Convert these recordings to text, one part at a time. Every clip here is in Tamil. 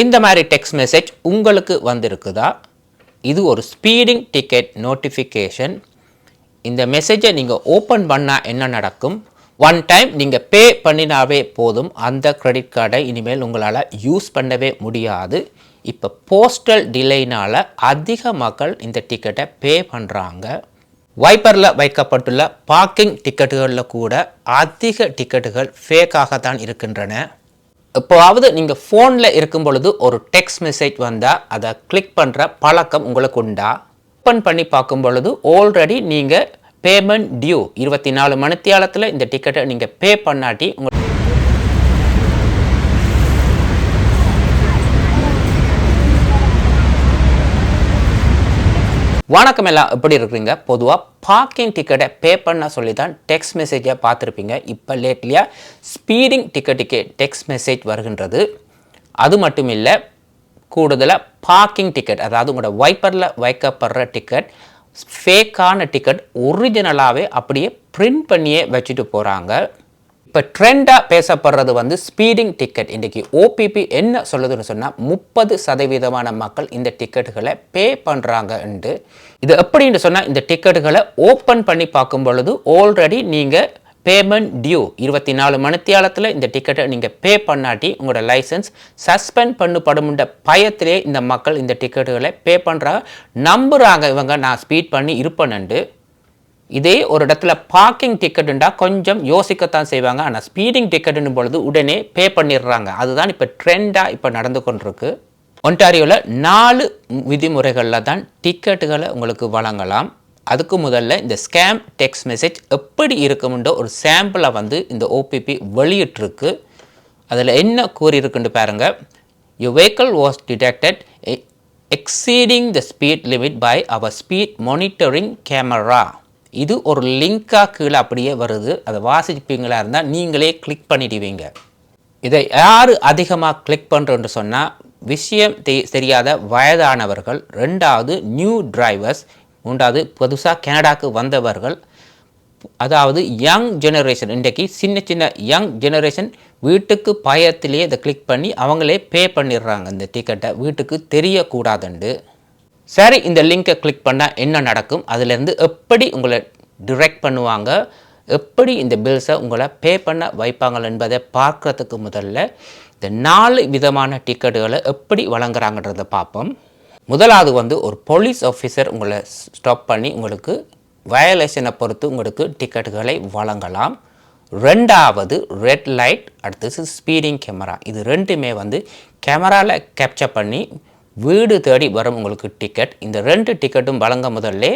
இந்த மாதிரி டெக்ஸ்ட் மெசேஜ் உங்களுக்கு வந்திருக்குதா? இது ஒரு ஸ்பீடிங் டிக்கெட் நோட்டிஃபிகேஷன் இந்த மெசேஜை நீங்கள் ஓப்பன் பண்ணால் என்ன நடக்கும்? ஒன் டைம் நீங்கள் பே பண்ணினாவே போதும். அந்த கிரெடிட் கார்டை இனிமேல் உங்களால் யூஸ் பண்ணவே முடியாது. இப்போ போஸ்டல் டிலேனால் அதிக மக்கள் இந்த டிக்கெட்டை பே பண்ணுறாங்க வைப்பரில் வைக்கப்பட்டுள்ள பார்க்கிங் டிக்கெட்டுகளில் கூட அதிக டிக்கெட்டுகள் ஃபேக்காக தான் இருக்கின்றன. எப்போவாவது நீங்கள் ஃபோனில் இருக்கும் பொழுது ஒரு டெக்ஸ்ட் மெசேஜ் வந்தால் அதை கிளிக் பண்ணுற பழக்கம் உங்களுக்கு உண்டா? ஓப்பன் பண்ணி பார்க்கும் பொழுது ஆல்ரெடி நீங்கள் பேமெண்ட் டியூ இருபத்தி நாலு மணித்தியாலத்தில் இந்த டிக்கெட்டை நீங்கள் பே பண்ணாட்டி உங்கள் வணக்கம் எல்லாம். எப்படி இருக்கிறீங்க? பொதுவாக பார்க்கிங் டிக்கெட்டை பே பண்ண சொல்லி தான் டெக்ஸ்ட் மெசேஜை பார்த்துருப்பீங்க. இப்போ லேட்லியாக ஸ்பீடிங் டிக்கெட்டுக்கு டெக்ஸ்ட் மெசேஜ் வருகின்றது. அது மட்டும் இல்லை கூடுதலாக பார்க்கிங் டிக்கெட் அதாவது உங்களோட வைப்பரில் வைக்கப்படுற டிக்கெட் ஃபேக்கான டிக்கெட் ஒரிஜினலாகவே அப்படியே பிரிண்ட் பண்ணியே வச்சுட்டு போகிறாங்க இப்போ ட்ரெண்டாக பேசப்படுறது வந்து ஸ்பீடிங் டிக்கெட் இன்றைக்கி ஓபிபி என்ன சொல்லுதுன்னு சொன்னால் முப்பது சதவீதமான மக்கள் இந்த டிக்கெட்டுகளை பே பண்ணுறாங்கன்ட்டு இது எப்படின்னு சொன்னால் இந்த டிக்கெட்டுகளை ஓப்பன் பண்ணி பார்க்கும் பொழுது ஆல்ரெடி நீங்கள் பேமெண்ட் டியூ இருபத்தி நாலு மணித்தியாலத்தில் இந்த டிக்கெட்டை நீங்கள் பே பண்ணாட்டி உங்களோட லைசன்ஸ் சஸ்பெண்ட் பண்ணப்படும்ன்ற பயத்திலே இந்த மக்கள் இந்த டிக்கெட்டுகளை பே பண்ணுறாங்க நம்புகிறாங்க இவங்க. நான் ஸ்பீட் பண்ணி இருப்பேன்ண்டு இதே ஒரு இடத்துல பார்க்கிங் டிக்கெட்டுண்டா கொஞ்சம் யோசிக்கத்தான் செய்வாங்க. ஆனால் ஸ்பீடிங் டிக்கெட்டுன்னு பொழுது உடனே பே பண்ணிடுறாங்க. அதுதான் இப்போ ட்ரெண்டாக இப்போ நடந்து கொண்டிருக்கு. ஒன்டாரியோவில் நாலு விதிமுறைகளில் தான் டிக்கெட்டுகளை உங்களுக்கு வழங்கலாம். அதுக்கு முதல்ல இந்த ஸ்கேம் டெக்ஸ்ட் மெசேஜ் எப்படி இருக்கும்ன்ற ஒரு சாம்பிளை வந்து இந்த ஓபிபி வெளியிட்டிருக்கு. அதில் என்ன கூறியிருக்குன்னு பாருங்க. You vehicle was detected exceeding the speed limit by our speed monitoring camera இது ஒரு லிங்காக கீழே அப்படியே வருது. அதை வாசிப்பீங்களா இருந்தால் நீங்களே கிளிக் பண்ணிடுவீங்க. இதை யார் அதிகமாக கிளிக் பண்ணுறோன்னு சொன்னால் விஷயம் தெ தெரியாத வயதானவர்கள் ரெண்டாவது நியூ டிரைவர்ஸ் மூன்றாவது புதுசாக கனடாக்கு வந்தவர்கள் அதாவது யங் ஜெனரேஷன் இன்றைக்கு சின்ன சின்ன யங் ஜெனரேஷன் வீட்டுக்கு பயத்திலேயே இதை கிளிக் பண்ணி அவங்களே பே பண்ணிடுறாங்க. இந்த டிக்கெட்டை வீட்டுக்கு தெரியக்கூடாதுண்டு. சரி இந்த லிங்கை கிளிக் பண்ணால் என்ன நடக்கும்? அதிலேருந்து எப்படி உங்களை டிரெக்ட் பண்ணுவாங்க? எப்படி இந்த பில்ஸை உங்களை பே பண்ண வைப்பாங்க என்பதை பார்க்குறதுக்கு முதல்ல இந்த நாலு விதமான டிக்கெட்டுகளை எப்படி வழங்குறாங்கன்றதை பார்ப்போம். முதலாவது வந்து ஒரு போலீஸ் ஆஃபீஸர் உங்களை ஸ்டாப் பண்ணி உங்களுக்கு வயலேஷனை பொறுத்து உங்களுக்கு டிக்கெட்டுகளை வழங்கலாம். ரெண்டாவது ரெட் லைட் அடுத்தது ஸ்பீடிங் கேமரா இது ரெண்டுமே வந்து கேமராவில் கேப்சர் பண்ணி வீடு தேடி வரும் உங்களுக்கு டிக்கெட் இந்த ரெண்டு டிக்கெட்டும் வழங்க முதல்ல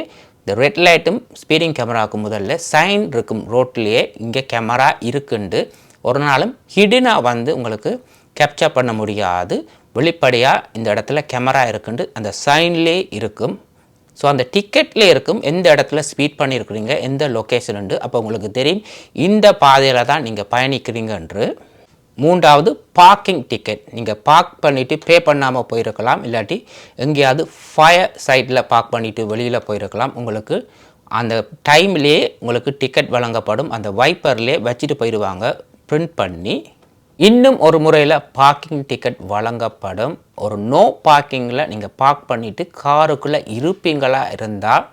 இந்த ரெட் லைட்டும் ஸ்பீடிங் கேமராவுக்கு முதல்ல சைன் இருக்கும் ரோட்லேயே இங்கே கேமரா இருக்குண்டு. ஒரு நாளும் ஹிடினாக வந்து உங்களுக்கு கேப்சர் பண்ண முடியாது. வெளிப்படையாக இந்த இடத்துல கேமரா இருக்குண்டு. அந்த சைன்லே இருக்கும். ஸோ அந்த டிக்கெட்டில் இருக்கும். எந்த இடத்துல ஸ்பீட் பண்ணியிருக்கிறீங்க எந்த லொக்கேஷன் உண்டு? அப்போ உங்களுக்கு தெரியும். இந்த பாதையில் தான் நீங்கள் பயணிக்கிறீங்கன்று. மூன்றாவது பார்க்கிங் டிக்கெட் நீங்கள் பார்க் பண்ணிவிட்டு பே பண்ணாமல் போயிருக்கலாம். இல்லாட்டி எங்கேயாவது ஃபயர் சைட்டில் பார்க் பண்ணிவிட்டு வெளியில் போயிருக்கலாம். உங்களுக்கு அந்த டைம்லேயே உங்களுக்கு டிக்கெட் வழங்கப்படும். அந்த வைப்பர்லேயே வச்சுட்டு போயிடுவாங்க பிரிண்ட் பண்ணி இன்னும் ஒரு முறையில் பார்க்கிங் டிக்கெட் வழங்கப்படும். ஒரு நோ பார்க்கிங்கில் நீங்கள் பார்க் பண்ணிவிட்டு காருக்குள்ளே இருப்பீங்களா? இருந்தால்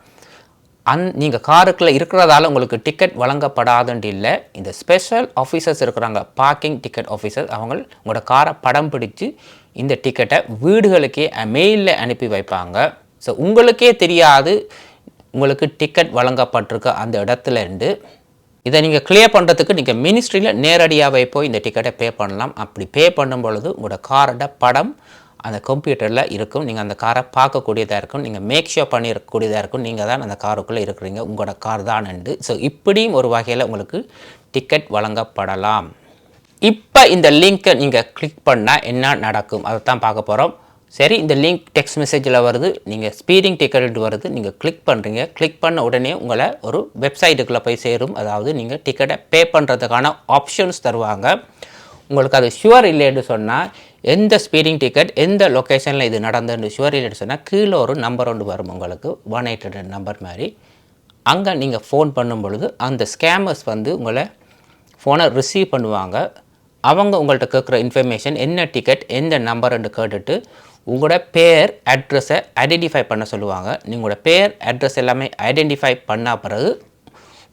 அந் நீங்கள் காருக்குள்ளே இருக்கிறதால உங்களுக்கு டிக்கெட் வழங்கப்படாதுன்ட்டு இல்லை. இந்த ஸ்பெஷல் ஆஃபீஸர்ஸ் இருக்கிறாங்க பார்க்கிங் டிக்கெட் ஆஃபீஸர்ஸ் அவங்க உங்களோட காரை படம் பிடிச்சி இந்த டிக்கெட்டை வீடுகளுக்கே மெயிலில் அனுப்பி வைப்பாங்க. ஸோ உங்களுக்கே தெரியாது உங்களுக்கு டிக்கெட் வழங்கப்பட்டிருக்க அந்த இடத்துல இருந்து. இதை நீங்கள் கிளியர் பண்ணுறதுக்கு நீங்கள் மினிஸ்ட்ரியில் நேரடியாகவே போய் இந்த டிக்கெட்டை பே பண்ணலாம். அப்படி பே பண்ணும் பொழுது உங்களோட காரோட படம் அந்த கம்ப்யூட்டரில் இருக்கும். நீங்கள் அந்த காரை பார்க்கக்கூடியதாக இருக்கும். நீங்கள் மேக் ஷோ பண்ணியிருக்கக்கூடியதாக இருக்கும். நீங்கள் தான் அந்த காருக்குள்ளே இருக்கிறீங்க. உங்களோட கார் தான் உண்டு ஸோ இப்படியும் ஒரு வகையில் உங்களுக்கு டிக்கெட் வழங்கப்படலாம். இப்போ இந்த லிங்க்கை நீங்கள் கிளிக் பண்ணால் என்ன நடக்கும்? அதை தான் பார்க்க போகிறோம் சரி இந்த லிங்க் டெக்ஸ்ட் மெசேஜில் வருது. நீங்கள் ஸ்பீடிங் டிக்கெட் வருது. நீங்கள் கிளிக் பண்ணுறீங்க கிளிக் பண்ண உடனே உங்களை ஒரு வெப்சைட்டுக்குள்ளே போய் சேரும். அதாவது நீங்கள் டிக்கெட்டை பே பண்ணுறதுக்கான ஆப்ஷன்ஸ் தருவாங்க. உங்களுக்கு அது ஷுவர் இல்லைன்னு சொன்னால் எந்த ஸ்பீடிங் டிக்கெட் எந்த லொக்கேஷனில் இது நடந்ததுன்னு ஷுவர் இல்லைன்னு சொன்னால் கீழே ஒரு நம்பர் ஒன்று வரும் உங்களுக்கு. ஒன் எயிட் ஹண்ட்ரட் நம்பர் மாதிரி. அங்கே நீங்கள் ஃபோன் பண்ணும் பொழுது அந்த ஸ்கேமர்ஸ் வந்து உங்களை ஃபோனை ரிசீவ் பண்ணுவாங்க. அவங்க உங்கள்கிட்ட கேட்குற இன்ஃபர்மேஷன் என்ன டிக்கெட் எந்த நம்பர்ன்னு கேட்டுட்டு உங்களோட பேர் அட்ரஸை ஐடென்டிஃபை பண்ண சொல்லுவாங்க. நீங்களோட பேர் அட்ரஸ் எல்லாமே ஐடென்டிஃபை பண்ண பிறகு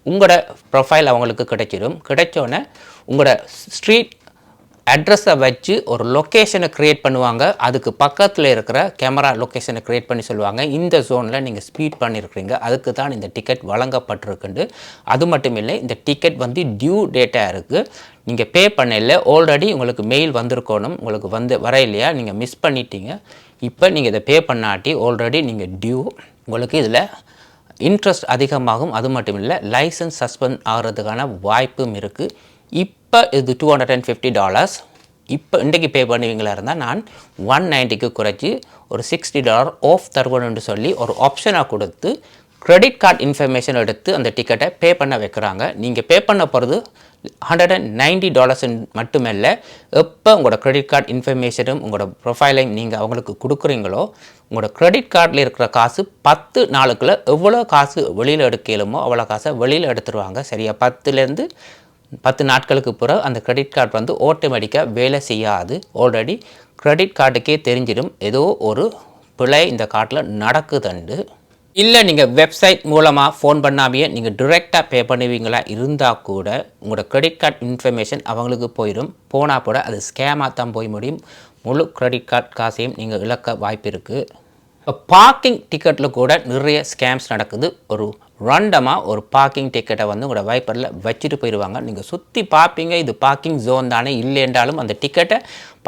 உங்களோட ப்ரொஃபைல் அவங்களுக்கு கிடைச்சிடும் கிடைச்சோன்னே உங்களோட ஸ்ட்ரீட் அட்ரஸை வச்சு ஒரு லொக்கேஷனை க்ரியேட் பண்ணுவாங்க. அதுக்கு பக்கத்தில் இருக்கிற கேமரா லொக்கேஷனை க்ரியேட் பண்ணி சொல்லுவாங்க. இந்த ஜோனில் நீங்கள் ஸ்பீட் பண்ணியிருக்கிறீங்க அதுக்கு தான் இந்த டிக்கெட் வழங்கப்பட்டிருக்குண்டு. அது மட்டும் இல்லை இந்த டிக்கெட் வந்து டியூ டேட்டாக இருக்குது நீங்கள் பே பண்ணல ஆல்ரெடி உங்களுக்கு மெயில் வந்திருக்கணும். உங்களுக்கு வந்து வர இல்லையா நீங்கள் மிஸ் பண்ணிட்டீங்க. இப்போ நீங்கள் இதை பே பண்ணாட்டி ஆல்ரெடி நீங்கள் டியூ உங்களுக்கு இதில் இன்ட்ரெஸ்ட் அதிகமாகும். அது மட்டும் இல்லை லைசன்ஸ் சஸ்பெண்ட் ஆகிறதுக்கான வாய்ப்பும் இருக்குது இப் இப்போ இது two hundred and fifty dollars இப்போ இன்றைக்கு பே பண்ணுவீங்களா இருந்தால் நான் ஒன் நைன்ட்டிக்கு குறைச்சி ஒரு சிக்ஸ்டி டாலர் ஆஃப் தருவணும்னு சொல்லி ஒரு ஆப்ஷனாக கொடுத்து க்ரெடிட் கார்டு இன்ஃபர்மேஷன் எடுத்து அந்த டிக்கெட்டை பே பண்ண வைக்கிறாங்க. நீங்கள் பே பண்ண போகிறது ஹண்ட்ரட் அண்ட் நைன்டி டாலர்ஸ் மட்டுமல்ல எப்போ உங்களோட க்ரெடிட் கார்டு இன்ஃபர்மேஷனும் உங்களோட ப்ரொஃபைலையும் நீங்கள் அவங்களுக்கு கொடுக்குறீங்களோ உங்களோட க்ரெடிட் கார்டில் இருக்கிற காசு பத்து நாளுக்குள்ளே எவ்வளோ காசு வெளியில் எடுக்கலுமோ அவ்வளோ காசை வெளியில் எடுத்துருவாங்க. சரியா? பத்துலேருந்து பத்து நாட்களுக்கு பிறகு அந்த கிரெடிட் கார்டு வந்து ஆட்டோமேட்டிக்காக வேலை செய்யாது. ஆல்ரெடி கிரெடிட் கார்டுக்கே தெரிஞ்சிடும். ஏதோ ஒரு பிழை இந்த கார்டில் நடக்குதுண்டு. இல்லை நீங்கள் வெப்சைட் மூலமாக ஃபோன் பண்ணாமையே நீங்கள் டிரெக்டாக பே பண்ணுவீங்களா? இருந்தால் கூட உங்களோட கிரெடிட் கார்டு இன்ஃபர்மேஷன் அவங்களுக்கு போயிடும். போனால் கூட அது ஸ்கேமாக தான் போய் முடியும். முழு கிரெடிட் கார்டு காசையும் நீங்கள் இழக்க வாய்ப்பு இருக்குது பார்க்கிங் டிக்கெட்டில் கூட நிறைய ஸ்கேம்ஸ் நடக்குது. ஒரு ரண்டமாக ஒரு பார்க்கிங் டிக்கெட்டை வந்து உங்களோட வைப்பரில் வச்சுட்டு போயிடுவாங்க நீங்கள் சுற்றி பார்ப்பீங்க இது பார்க்கிங் ஜோன் தானே இல்லைன்றாலும் அந்த டிக்கெட்டை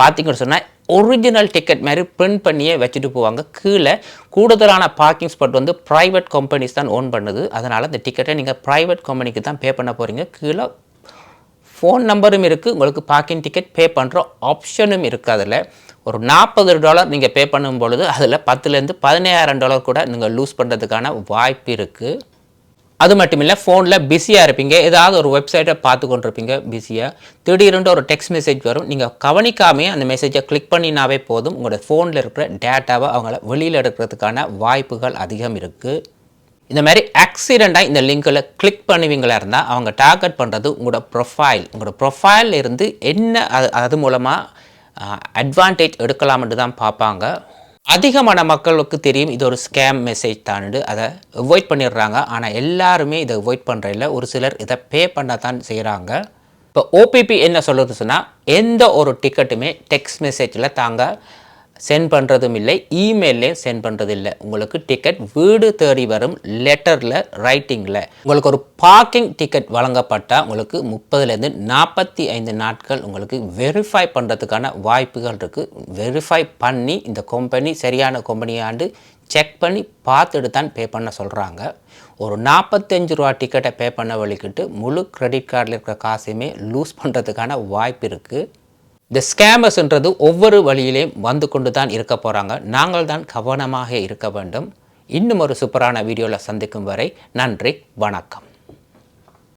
பார்த்தீங்கன்னு சொன்னால் ஒரிஜினல் டிக்கெட் மாதிரி பிரிண்ட் பண்ணியே வச்சுட்டு போவாங்க. கீழே கூடுதலான பார்க்கிங் ஸ்பாட் வந்து ப்ரைவேட் கம்பெனிஸ் தான் ஓன் பண்ணுது. அதனால் அந்த டிக்கெட்டை நீங்கள் ப்ரைவேட் கம்பெனிக்கு தான் பே பண்ண போகிறீங்க கீழே ஃபோன் நம்பரும் இருக்குது உங்களுக்கு பார்க்கிங் டிக்கெட் பே பண்ணுற ஆப்ஷனும் இருக்குது அதில். ஒரு நாற்பது டாலர் நீங்கள் பே பண்ணும் பொழுது அதில் பத்துலேருந்து பதினாயிரம் டாலர் கூட நீங்கள் லூஸ் பண்ணுறதுக்கான வாய்ப்பு இருக்குது அது மட்டும் இல்லை ஃபோனில் பிஸியாக இருப்பீங்க. ஏதாவது ஒரு வெப்சைட்டை பார்த்து கொண்டிருப்பீங்க பிஸியாக திடீர்னு ஒரு டெக்ஸ்ட் மெசேஜ் வரும். நீங்கள் கவனிக்காமே அந்த மெசேஜை கிளிக் பண்ணினாவே போதும். உங்களோட ஃபோனில் இருக்கிற டேட்டாவை அவங்கள வெளியில் எடுக்கிறதுக்கான வாய்ப்புகள் அதிகம் இருக்குது இந்த மாதிரி ஆக்சிடெண்ட்டாக இந்த லிங்கில் கிளிக் பண்ணுவீங்களா இருந்தால் அவங்க டார்கெட் பண்ணுறது உங்களோட ப்ரொஃபைல் உங்களோட ப்ரொஃபைல் இருந்து என்ன அது அது மூலமாக அட்வான்டேஜ் எடுக்கலாம்னு தான் பார்ப்பாங்க. அதிகமான மக்களுக்கு தெரியும் இது ஒரு ஸ்கேம் மெசேஜ் தான்ட்டு அதை அவாய்ட் பண்ணிடுறாங்க. ஆனால் எல்லாருமே இதை அவாய்ட் பண்ணுறதில்ல ஒரு சிலர் இதை பே பண்ண தான் செய்கிறாங்க இப்போ ஓபிபி என்ன சொல்லுறது சொன்னால் எந்த ஒரு டிக்கெட்டுமே டெக்ஸ்ட் மெசேஜில் தாங்க சென்ட் பண்ணுறதும் இல்லை இமெயிலையும் சென்ட் பண்ணுறது இல்லை உங்களுக்கு டிக்கெட் வீடு தேடி வரும் லெட்டரில் ரைட்டிங்கில் உங்களுக்கு ஒரு பார்க்கிங் டிக்கெட் வழங்கப்பட்டால் உங்களுக்கு முப்பதுலேருந்து நாற்பத்தி ஐந்து நாட்கள் உங்களுக்கு வெரிஃபை பண்ணுறதுக்கான வாய்ப்புகள் இருக்குது வெரிஃபை பண்ணி இந்த கம்பெனி சரியான கம்பெனியாண்டு செக் பண்ணி பார்த்துட்டு தான் பே பண்ண சொல்கிறாங்க ஒரு நாற்பத்தஞ்சு ரூபா டிக்கெட்டை பே பண்ண வழிக்கிட்டு முழு கிரெடிட் கார்டில் இருக்கிற காசையுமே லூஸ் பண்ணுறதுக்கான வாய்ப்பு இருக்குது இந்த ஸ்கேமர்ஸ்ன்றது ஒவ்வொரு வழியிலையும் வந்து கொண்டு தான் இருக்க போகிறாங்க நாங்கள் தான் கவனமாக இருக்க வேண்டும். இன்னும் ஒரு சூப்பரான வீடியோவில் சந்திக்கும் வரை நன்றி வணக்கம்.